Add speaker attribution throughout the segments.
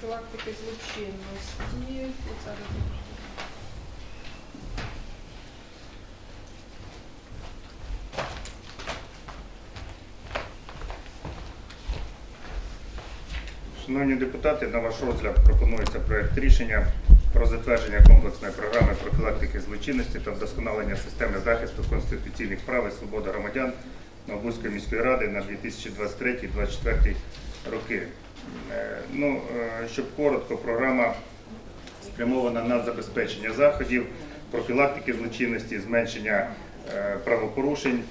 Speaker 1: профілактики злочинності.
Speaker 2: Шановні депутати, на ваш розгляд пропонується проект рішення про затвердження комплексної програми профілактики злочинності та вдосконалення системи захисту конституційних прав і свобод громадян Новобузької міської ради на 2023-2024 роки. Е, Ну, е, щоб коротко, програма спрямована на забезпечення заходів, профілактики злочинності, зменшення е, правопорушень,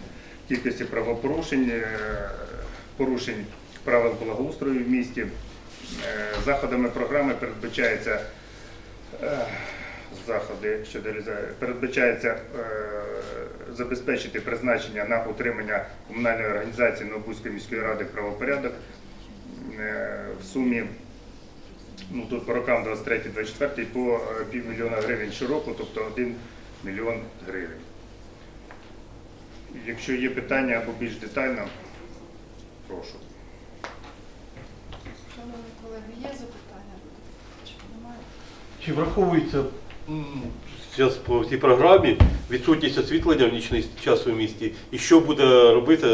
Speaker 2: кількості правопорушень, порушень правил благоустрою в місті. Заходами програми передбачається заходи щодо передбачається забезпечити призначення на утримання комунальної організації Новобузької міської ради правопорядок в сумі ну тут по рокам 23-24 по е, півмільйона гривень щороку, тобто 1 мільйон гривень. Якщо є питання або більш детально, прошу.
Speaker 1: Шановні колеги, є запитання? Чи немає?
Speaker 3: Чи враховується зараз по цій програмі відсутність освітлення в нічний час у місті? І що буде робити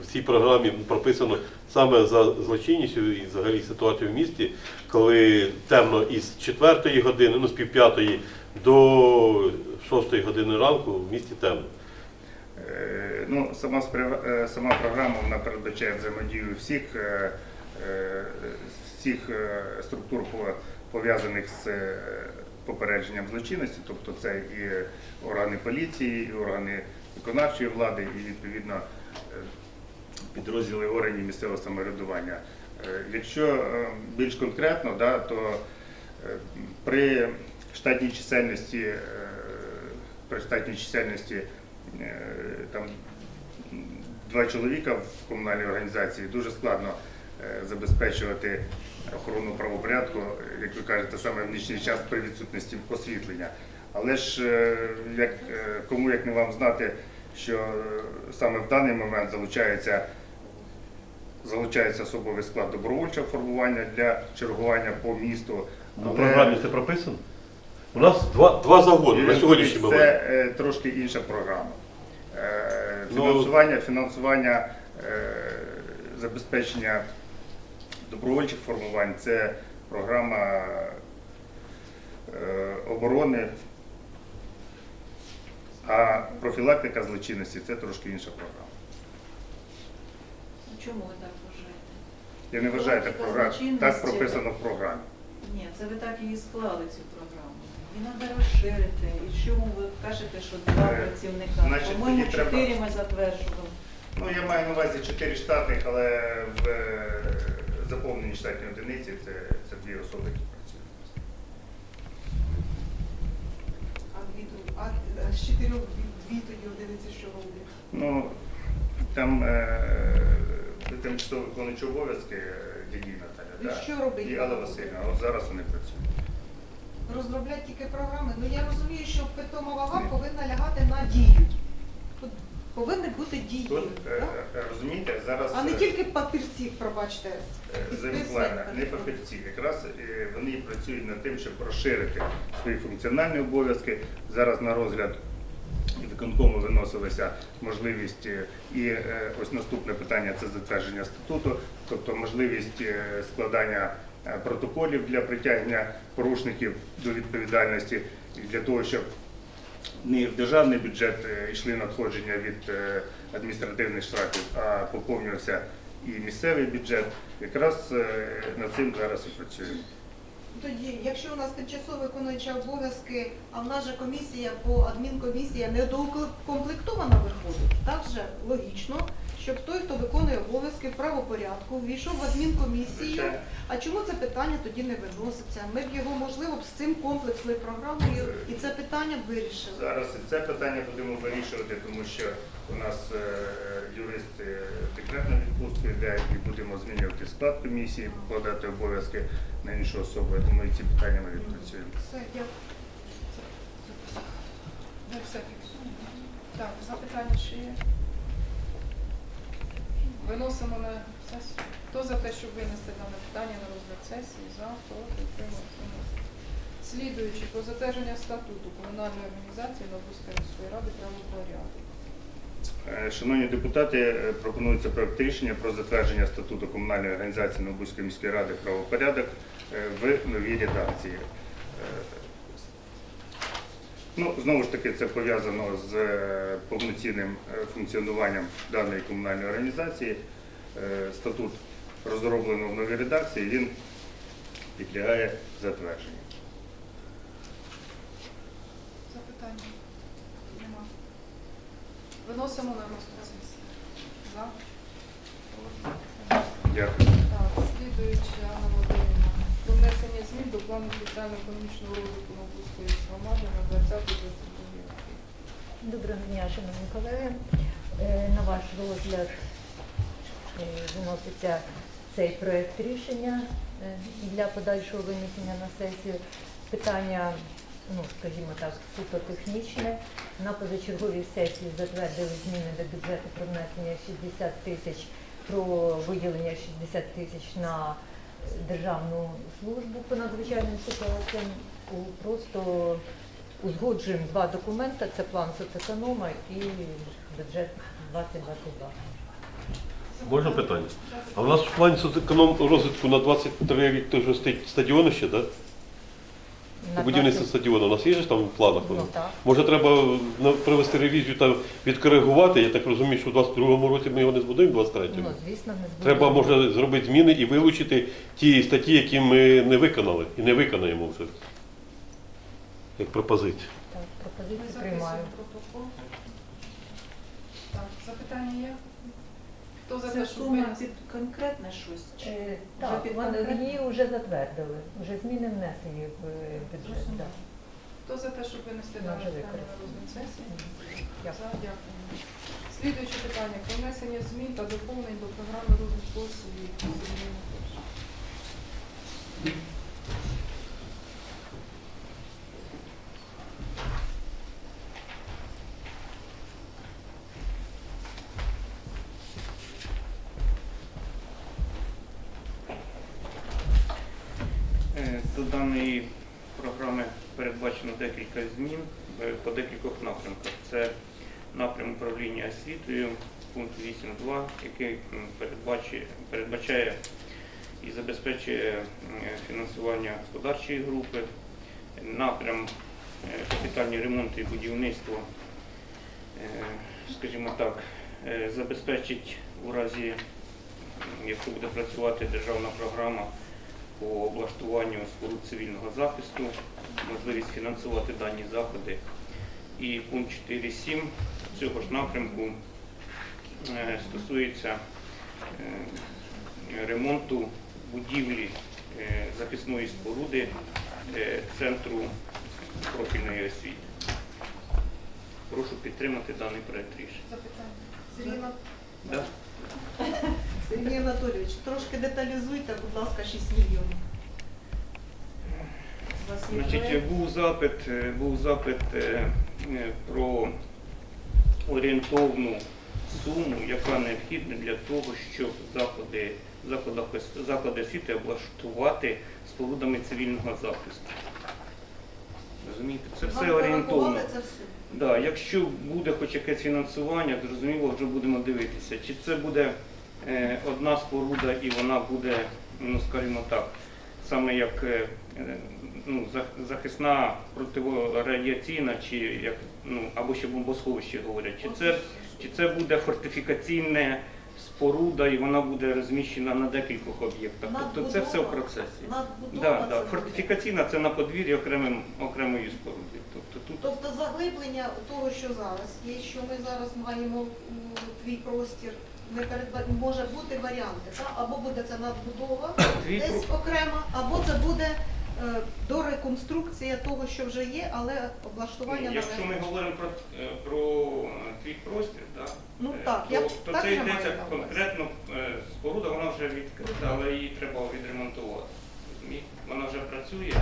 Speaker 3: в цій програмі прописано саме за злочинністю і взагалі ситуацію в місті, коли темно із 4 години, ну з пів п'ятої до 6 години ранку в місті темно?
Speaker 2: Е, Ну, сама, е, сама програма вона передбачає взаємодію всіх, е, всіх структур пов'язаних з попередженням злочинності, тобто це і органи поліції, і органи виконавчої влади, і відповідно е, підрозділи органів місцевого самоврядування. Е, Якщо е, більш конкретно, да, то при штатній чисельності, при штатній чисельності там два чоловіка в комунальній організації дуже складно забезпечувати охорону правопорядку, як ви кажете, саме в нічний час при відсутності освітлення. Але ж е, як е, кому як не вам знати, що е, саме в даний момент залучається залучається особовий склад добровольчого формування для чергування по місту. Але-
Speaker 3: програмі це прописано? У нас два, два загони на сьогоднішній
Speaker 2: це
Speaker 3: момент.
Speaker 2: е, трошки інша програма. Е,
Speaker 3: Ну,
Speaker 2: Фінансування, фінансування е, забезпечення добровольчих формувань це програма е, оборони, а профілактика злочинності це трошки інша програма.
Speaker 4: Чому ви так вважаєте?
Speaker 2: Я не вважаю так програма. Так прописано в програмі.
Speaker 4: Ні, це ви так її склали цю програму. І треба розширити. І чому ви кажете, що два
Speaker 2: Е,
Speaker 4: працівника? По-моєму,
Speaker 2: тоді треба-
Speaker 4: чотири ми затверджували.
Speaker 2: Ну, я маю на увазі 4 штатних, але в заповненій штатній одиниці це, це дві особи, які працюють.
Speaker 5: А дві а а з чотирьох дві- тоді одиниці, що роблять?
Speaker 2: Ну, там е, тимчасово виконуючі обов'язки е, Дідій Наталя,
Speaker 5: І що робить
Speaker 2: і? Алла Васильівна. От зараз вони працюють.
Speaker 5: Розроблять тільки програми. Ну я розумію, що питома вага повинна лягати на дію. Тут повинні бути дії,
Speaker 2: Тут, е,
Speaker 5: так?
Speaker 2: е, розумієте, зараз
Speaker 5: а не
Speaker 2: е,
Speaker 5: тільки папірці, пробачте.
Speaker 2: е, не папірці. Якраз е, вони працюють над тим, щоб розширити свої функціональні обов'язки. Зараз на розгляд виконкому виносилася можливість е, і е, ось наступне питання це затвердження статуту, тобто можливість е, складання е, протоколів для притягнення порушників до відповідальності і для того, щоб не в державний бюджет е, йшли надходження від е, адміністративних штрафів, а поповнювався і місцевий бюджет. Якраз е, над цим зараз і працюємо.
Speaker 5: Тоді, якщо у нас тимчасово виконуюча обов'язки, а в нас же комісія по адмінкомісія недоукомплектована виходить, так же логічно, щоб той, хто виконує обов'язки в правопорядку, ввійшов в адмінкомісію. А чому це питання тоді не виноситься? Ми б його можливо б з цим комплексною програмою і це питання вирішили.
Speaker 2: Зараз і це питання будемо вирішувати, тому що у нас е, юрист е, декретну відпустку йде і будемо змінювати склад комісії, покладати обов'язки на іншу особу. Я думаю, ці питання ми відпрацюємо.
Speaker 5: Все, дякую.
Speaker 1: Все. Так, запитання ще є. Виносимо на сесію. Хто за те, щоб винести дане питання на розгляд сесії? За, проти, утримався. Слідуючи про затвердження статуту комунальної організації Новбузької міської ради правопорядок.
Speaker 2: Е, Шановні депутати, е, пропонується проект рішення про затвердження статуту комунальної організації Новобузької міської ради правопорядок е, в новій редакції. Ну, знову ж таки, це пов'язано з е, повноцінним е, функціонуванням даної комунальної організації. Е, Статут розроблено в новій редакції, він підлягає затвердженню.
Speaker 1: Запитання? Нема. Виносимо на сесії. За?
Speaker 2: Дякую.
Speaker 1: Так, слідуючи, внесення змін до плану соціально-економічного розвитку Новбузької громади на 20-22 роки.
Speaker 6: Доброго дня, шановні колеги. Е, На ваш розгляд е, виноситься цей проект рішення е, для подальшого винесення на сесію. Питання, ну скажімо так, суто технічне. На позачерговій сесії затвердили зміни до бюджету про внесення 60 тисяч про виділення 60 тисяч на державну службу по надзвичайним ситуаціям. Просто узгоджуємо два документи, це план соцеконома і бюджет 2022.
Speaker 3: Можна питання? А в нас в плані соцеконом розвитку на 23 рік теж стоїть стадіони ще, так?
Speaker 6: На
Speaker 3: Будівництво
Speaker 6: 20
Speaker 3: стадіону у нас є ж там в планах?
Speaker 6: Ну, так.
Speaker 3: Може треба провести ревізію та відкоригувати? Я так розумію, що в 22-му році ми його не збудуємо, в 23-му?
Speaker 6: Ну, звісно, не збудуємо.
Speaker 3: Треба може зробити зміни і вилучити ті статті, які ми не виконали і не виконаємо вже. Як пропозицію.
Speaker 6: Так,
Speaker 1: Ми
Speaker 6: пропозицію приймаю.
Speaker 1: протокол. Так, запитання є? Хто за
Speaker 4: Це
Speaker 1: те, щоб
Speaker 4: сума
Speaker 1: винести?
Speaker 4: під конкретне щось? чи-
Speaker 6: Е,
Speaker 4: Вже
Speaker 6: Так,
Speaker 4: під
Speaker 6: вони
Speaker 4: конкретне?
Speaker 6: її вже затвердили, вже зміни внесені в е, бюджет.
Speaker 1: Зрозуміло.
Speaker 6: так.
Speaker 1: Хто за те, щоб винести дане
Speaker 6: вже
Speaker 1: питання на розгляд сесії?
Speaker 6: Дякую.
Speaker 1: За, дякую. Слідуюче питання про внесення змін та доповнень до програми розвитку освіти. Сергій.
Speaker 7: Е, До даної програми передбачено декілька змін е, по декількох напрямках. Це напрям управління освітою, пункт 8.2, який м, передбачує, передбачає і забезпечує фінансування господарчої групи, напрям е, капітальні ремонти і будівництво, е, скажімо так, забезпечить у разі, якщо буде працювати державна програма по облаштуванню споруд цивільного захисту, можливість фінансувати дані заходи. І пункт 4.7 цього ж напрямку е, стосується е, ремонту будівлі е, захисної споруди Центру профільної освіти. Прошу підтримати даний проект рішення.
Speaker 1: Запитання?
Speaker 5: Сергій
Speaker 7: Да?
Speaker 5: Сергій Анатолійович, трошки деталізуйте, будь ласка, 6 мільйонів.
Speaker 7: Значить, був запит, е, був запит е, е, про орієнтовну суму, яка необхідна для того, щоб заходи, закладах ос- заклади освіти облаштувати спорудами цивільного захисту. Розумієте, це все орієнтовно. Да, якщо буде хоч якесь фінансування, зрозуміло, вже будемо дивитися, чи це буде одна споруда і вона буде, ну скажімо так, саме як е, е, ну, захисна протирадіаційна, чи як ну або ще бомбосховище говорять, чи це, чи це буде фортифікаційна споруда і вона буде розміщена на декількох об'єктах. Тобто це все в процесі. Да, да. Фортифікаційна це на подвір'ї окремим окремої споруди. Тобто тут
Speaker 5: Тобто заглиблення того, що зараз є, що ми зараз маємо твій простір, не передба... може бути варіанти, так? або буде це надбудова
Speaker 7: Твій
Speaker 5: десь окремо, або це буде е, дореконструкція того, що вже є, але облаштування
Speaker 7: Якщо ми говоримо про, е, про е, твій простір, так,
Speaker 5: Ну
Speaker 7: е,
Speaker 5: так,
Speaker 7: то,
Speaker 5: я
Speaker 7: то
Speaker 5: так
Speaker 7: це йдеться
Speaker 5: на увазі.
Speaker 7: конкретно е, споруда, вона вже відкрита, але її треба відремонтувати. розумієте? Вона вже працює,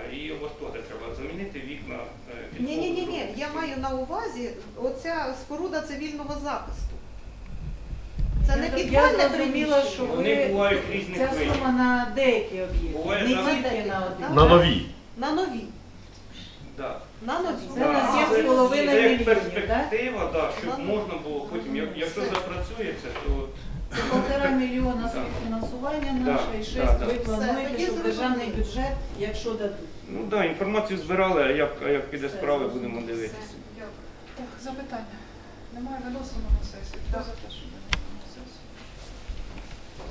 Speaker 7: а її облаштувати треба, замінити вікна. е,
Speaker 5: Ні, ні, ні, ні. Я маю на увазі оця споруда цивільного захисту. Це не підвальне
Speaker 4: зрозуміла, що
Speaker 7: Вони
Speaker 4: ви
Speaker 7: бувають різних
Speaker 4: ця
Speaker 7: видів.
Speaker 4: сума на деякі об'єкти,
Speaker 7: Буває
Speaker 4: не
Speaker 7: на-
Speaker 4: тільки на один.
Speaker 3: На нові.
Speaker 5: На нові.
Speaker 7: Да.
Speaker 5: На нові.
Speaker 4: Це на
Speaker 7: Да,
Speaker 4: 7,5
Speaker 7: це як
Speaker 4: мільйонів,
Speaker 7: перспектива, да, щоб
Speaker 5: Ну,
Speaker 7: можна було потім, як- якщо
Speaker 5: все.
Speaker 7: запрацюється, то
Speaker 4: Це полтора мільйона
Speaker 7: Да.
Speaker 4: співфінансування
Speaker 7: Да,
Speaker 4: наше і
Speaker 7: да,
Speaker 4: шесть
Speaker 7: да.
Speaker 4: ви
Speaker 5: Все,
Speaker 4: плануєте,
Speaker 5: тоді
Speaker 4: щоб державний
Speaker 5: зрозуміло.
Speaker 4: бюджет, якщо дадуть.
Speaker 7: ну да, інформацію збирали, а як, а як піде
Speaker 4: Все,
Speaker 7: справи, будемо дивитися.
Speaker 1: Все, дякую. Так, запитання. Немає виносимо на сесію. Хто за те, виносимо на сесію? Так,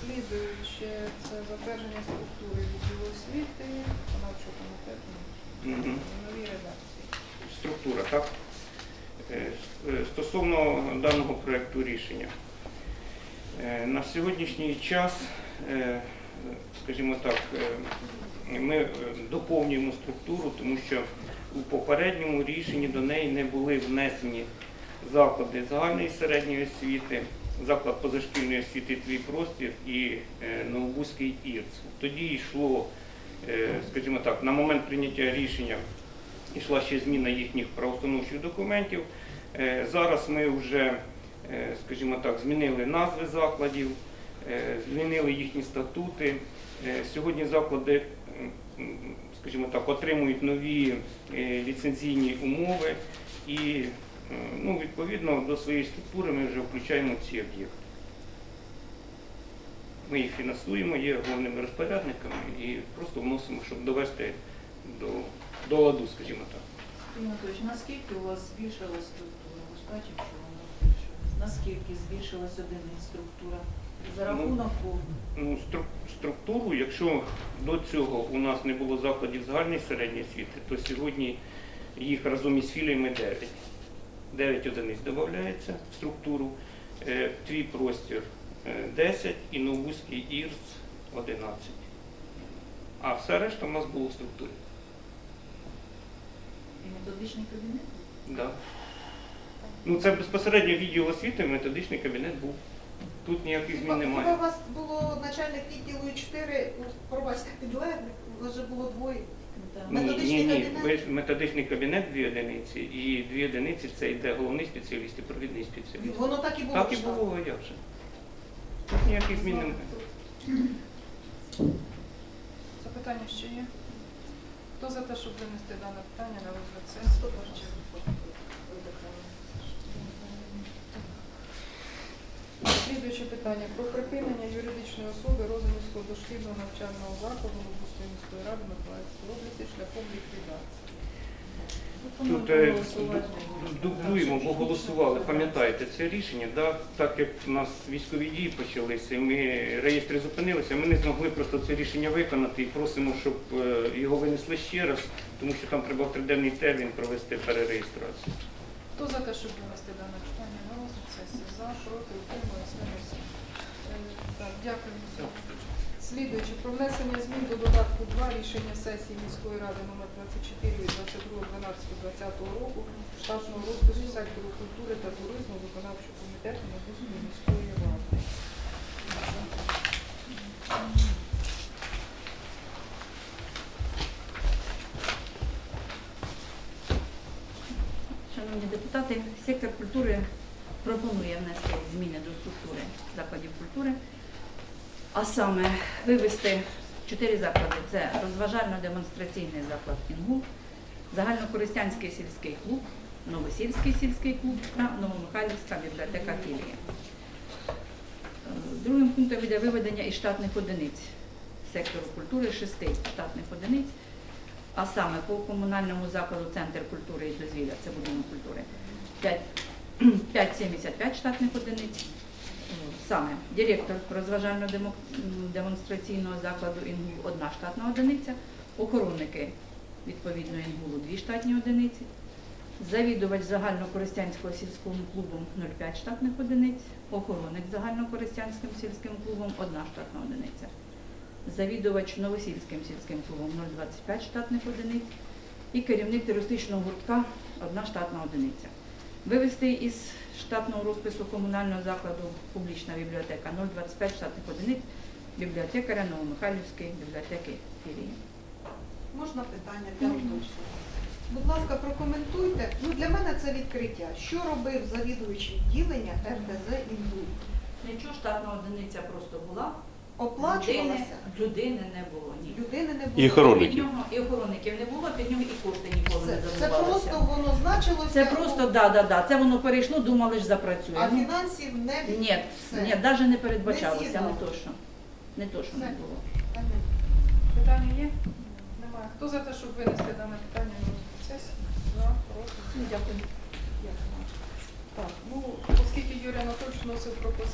Speaker 1: слідуюче це затвердження структури відділу освіти, виконавчого комітету.
Speaker 7: Мгм.
Speaker 1: Редакції.
Speaker 7: Структура, так? Е, е, Стосовно даного проекту рішення. Е, На сьогоднішній час, е, скажімо так, е, ми е, доповнюємо структуру, тому що у попередньому рішенні до неї не були внесені заклади загальної середньої освіти, заклад позашкільної освіти Твій простір і е, Новобузький ІРЦ. Тоді йшло, е, скажімо так, на момент прийняття рішення йшла ще зміна їхніх правоустановчих документів. Е, Зараз ми вже, скажімо так, змінили назви закладів, змінили їхні статути. Сьогодні заклади, скажімо так, отримують нові ліцензійні умови і ну, відповідно до своєї структури ми вже включаємо ці об'єкти. Ми їх фінансуємо, є головними розпорядниками і просто вносимо, щоб довести до, до ладу, скажімо так.
Speaker 4: Анатолійович, наскільки у вас збільшилась структура? Ви ж бачите, що вона збільшилась. Наскільки збільшилась одиниць структура? За
Speaker 7: Ну,
Speaker 4: рахунок кого?
Speaker 7: Ну, стру- структуру, якщо до цього у нас не було закладів загальної середньої освіти, то сьогодні їх разом із філіями 9. 9 одиниць додається в структуру. Е, Твій простір е, 10 і Новузький ІРЦ 11. А все решта в нас було в структурі.
Speaker 4: І методичний кабінет?
Speaker 7: Да. Ну, це безпосередньо відділ освіти, методичний кабінет був. Тут ніяких змін немає.
Speaker 5: у вас було начальник відділу і чотири, ну, пробачте, підлеглих, у вас же було двоє. Методичний
Speaker 7: ні, ні.
Speaker 5: кабінет?
Speaker 7: Методичний кабінет дві одиниці, і дві одиниці це йде головний спеціаліст і провідний спеціаліст.
Speaker 5: Воно так і було.
Speaker 7: Так і було, а як же. Тут ніяких змін немає.
Speaker 1: Запитання ще є? Хто за те, щоб винести дане питання на розгляд сесії? Слідуюче питання про припинення юридичної особи Розумівського дошкільного навчального закладу Луганської міської ради Миколаївської області шляхом ліквідації.
Speaker 7: Тут е, дублюємо, бо голосували, пам'ятаєте це рішення, да? так як у нас військові дії почалися, і ми реєстри зупинилися, ми не змогли просто це рішення виконати і просимо, щоб е, його винесли ще раз, тому що там треба в триденний термін провести перереєстрацію.
Speaker 1: Хто за те, щоб винести дане питання на розгляд сесії? За, проти, утримуюсь, виносимо. Е, Так, дякую. Слідуючи про внесення змін до додатку 2 рішення сесії міської ради номер 24 від 22.12.2020 року штатного розпису сектору культури та туризму виконавчого комітету Мобузької міської ради.
Speaker 8: Шановні депутати, сектор культури пропонує внести зміни до структури закладів культури, а саме вивести чотири заклади: це розважально-демонстраційний заклад «Інгул», загальнокористянський сільський клуб, Новосільський сільський клуб та Новомихайлівська бібліотека філія. Другим пунктом йде виведення із штатних одиниць сектору культури шести штатних одиниць а саме по комунальному закладу Центр культури і дозвілля, це будинок культури, 5 5,75 штатних одиниць. Саме. Директор розважально-демонстраційного закладу ІНГУ – одна штатна одиниця, охоронники відповідно ІНГУЛу – дві штатні одиниці, завідувач загальнокористянського сільського клубу 0,5 штатних одиниць, охоронник загальнокористянським сільським клубом – одна штатна одиниця. Завідувач Новосільським сільським клубом 0,25 штатних одиниць. І керівник терористичного гуртка одна штатна одиниця. Вивести із штатного розпису комунального закладу публічна бібліотека 0,25 штатних одиниць бібліотекаря Новомихайлівської бібліотеки філії.
Speaker 5: Можна питання для уточнення? Будь ласка, прокоментуйте. Ну, для мене це відкриття. Що робив завідувач відділення РТЗ «Індуй»?
Speaker 8: Нічого штатна одиниця просто була.
Speaker 5: Оплачувалася?
Speaker 8: Людини не було. ні.
Speaker 5: Людини не було.
Speaker 3: І
Speaker 8: Під охоронників. нього і охоронників не було, під нього і кошти ніколи
Speaker 5: Це,
Speaker 8: не
Speaker 5: це просто воно значилося.
Speaker 8: Це просто ну, да, да, да. Це воно перейшло, думали що запрацює.
Speaker 5: А
Speaker 8: ну,
Speaker 5: фінансів не від-
Speaker 8: Ні, ні, навіть не передбачалося,
Speaker 5: Не
Speaker 8: не то що. Не то, що не
Speaker 5: Все.
Speaker 8: було.
Speaker 1: Питання є? Немає. Хто за те, щоб винести дане питання на розгляд? За, проти? Ну, дякую. Дякую. Так, ну, оскільки Юрій Анатольович вносив пропозицію,